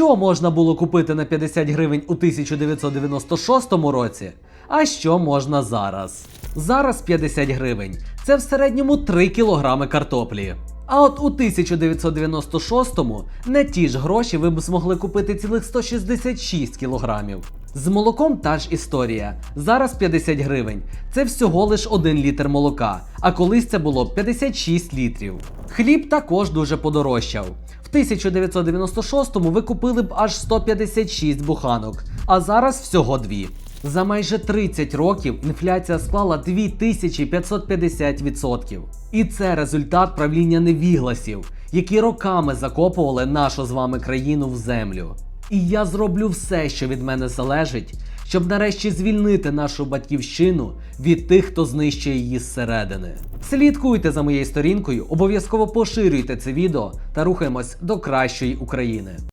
Що можна було купити на 50 гривень у 1996 році? А що можна зараз? Зараз 50 гривень це в середньому 3 кілограми картоплі. А от у 1996-му на ті ж гроші ви б змогли купити цілих 166 кілограмів. З молоком та ж історія. Зараз 50 гривень. Це всього лиш 1 літр молока, а колись це було 56 літрів. Хліб також дуже подорожчав. В 1996-му ви купили б аж 156 буханок, а зараз всього дві. За майже 30 років інфляція склала 2550%. І це результат правління невігласів, які роками закопували нашу з вами країну в землю. І я зроблю все, що від мене залежить, щоб нарешті звільнити нашу батьківщину від тих, хто знищує її зсередини. Слідкуйте за моєю сторінкою, обов'язково поширюйте це відео та рухаємось до кращої України.